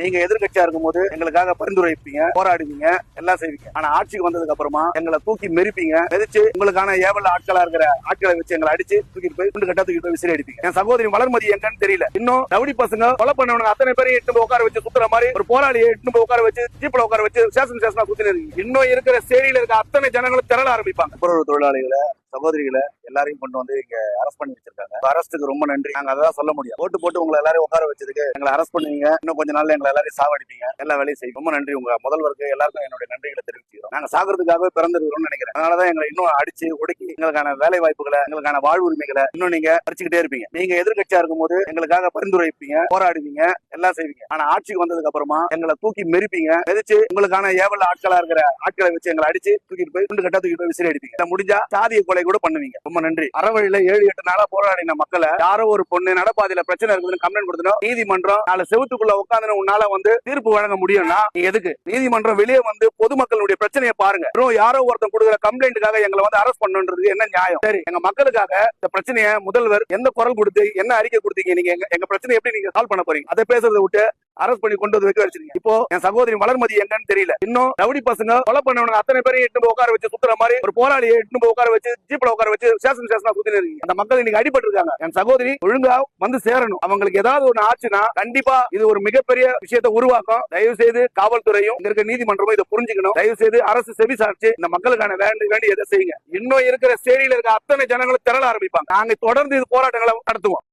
நீங்க எதிர்கட்சியா இருக்கும்போது எங்களுக்காக பரிந்துரைப்பீங்க போராடுவீங்க எல்லாம் செய்வீங்க. ஆனா ஆட்சிக்கு வந்ததுக்கு அப்புறமா எங்களை தூக்கி மெரிப்பீங்க மெதிச்சு உங்களுக்கான ஏவல் ஆட்களா இருக்கிற ஆட்களை வச்சு எங்களை அடிச்சு தூக்கிட்டு போய் ரெண்டு கட்டா தூக்கிட்டு போய் விசிறி அடிப்பீங்க. என் சகோதரி வளர்மதி எங்கன்னு தெரியல. இன்னும் ரவுடி பசங்க கொலை பண்ணவனுங்க அத்தனை பேரும் எட்டு உட்கார வச்சு சுத்துற மாதிரி ஒரு போராளியை எட்டு உட்கார வச்சு ஜீப்ல உட்கார வச்சு ஸ்டேஷன் ஸ்டேஷனா சுத்தினு இன்னும் இருக்கிற சேரியில இருக்க அத்தனை ஜனங்களும் திரள ஆரம்பிப்பாங்க. துப்புரவு தொழிலாளிகளை சகோதரிகளை எல்லாரையும் கொண்டு வந்து இங்க அரெஸ்ட் பண்ணி வச்சிருக்காங்க. அரசுக்கு ரொம்ப நன்றி. நாங்க அதான் சொல்ல முடியும். ஓட்டு போட்டு உங்களை எல்லாரையும் உட்கார வச்சதுக்கு எங்களை அரெஸ்ட் பண்ணுவீங்க. இன்னும் கொஞ்ச நாள்ல எங்களை எல்லாரையும் சாவடிப்பீங்க எல்லா வேலையும் செய்யும் ரொம்ப நன்றி உங்க முதல்வருக்கு. எல்லாருக்கும் என்னுடைய நன்றிகளை தெரிவிச்சுக்கிறோம். நாங்க சாகிறதுக்காக பிறந்திருக்கிறோம்னு நினைக்கிறேன். அதனாலதான் எங்களை இன்னும் அடிச்சு ஒடுக்கி எங்களுக்கான வேலை வாய்ப்புகளை எங்களுக்கான வாழ்வுரிமைகளை இன்னும் நீங்க பறிச்சுக்கிட்டே இருப்பீங்க. நீங்க எதிர்கட்சியா இருக்கும்போது எங்களுக்காக பரிந்துரைப்பீங்க போராடுவீங்க எல்லாம் செய்வீங்க. ஆனா ஆட்சிக்கு வந்ததுக்கு அப்புறமா எங்களை தூக்கி மெரிப்பீங்க. மெதிச்சு உங்களுக்கான ஏவல் ஆட்களா இருக்கிற ஆட்களை வச்சு எங்களை அடிச்சு தூக்கிட்டு போய் குண்டு கட்டா தூக்கிட்டு போய் விசிறி அடிப்பீங்க. முடிஞ்சா சாதிய கொலை கூட பண்ணுவீங்க. ரொம்ப நன்றி. அறவழியில ஏழு எட்டு நாளா போராடின மக்களை யாரோ ஒரு பொண்ணு நடப்பாதையில பிரச்சனை இருக்குதுன்னு கம்ப்ளைண்ட் கொடுத்தோம் நீதிமன்றம் நாலு செவத்துக்குள்ள உட்காந்து உன்னால வந்து தீர்ப்பு வழங்க முடியும்னா எதுக்கு? நீதிமன்றம் வெளியே வந்து பொதுமக்களுடைய பிரச்சனையை பாருங்க. யாரோ ஒருத்தன் கொடுக்குற கம்ப்ளைண்ட்டுக்காக எங்களை வந்து அரெஸ்ட் பண்ணுன்றது என்ன நியாயம்? சரி எங்க மக்களுக்காக இந்த பிரச்சனையை முதல்வர் எந்த குரல் கொடுத்து என்ன அறிக்கை கொடுத்தீங்க? நீங்க எங்க எங்க பிரச்சனை எப்படி நீங்க சால்வ் பண்ண போறீங்க? அதை பேசுறதை விட்டு அரெஸ்ட் பண்ணி கொண்டு வந்து வைக்க வச்சிருக்கீங்க. இப்போ என் சகோதரி வளர்மதி எங்கன்னு தெரியல. இன்னும் ரவுடி பசங்க கொலை பண்ணவனுங்க அத்தனை பேரையும் எட்டு உட்கார வச்சு சுத்துற மாதிரி ஒரு போராளியை எட்டு உட்கார வச்சு ஜீப்ல உட்கார வச்சு ஸ்டேஷன் ஸ்டேஷனா சுத்தி இருக்கீங்க. அந்த மக்கள் இன்னைக்கு அடிபட்டு இருக்காங்க என் சகோதரி ஒழுங்கா வந்து சேரணும். அவங்களுக்கு ஏதாவது ஒண்ணு ஆச்சுன்னா கண்டிப்பா இது ஒரு மிகப்பெரிய விஷயத்தை உருவாக்கும். தயவு செய்து காவல்துறையும் இங்க இருக்க நீதிமன்றமும் இதை புரிஞ்சுக்கணும். தயவு செய்து அரசு செவி சாட்சி இந்த மக்களுக்கான வேண்டி வேண்டி எதை செய்யுங்க. இன்னும் இருக்கிற சேரியில இருக்க அத்தனை ஜனங்களும் திரள ஆரம்பிப்பாங்க. நாங்க தொடர்ந்து இது போராட்டங்களை நடத்துவோம்.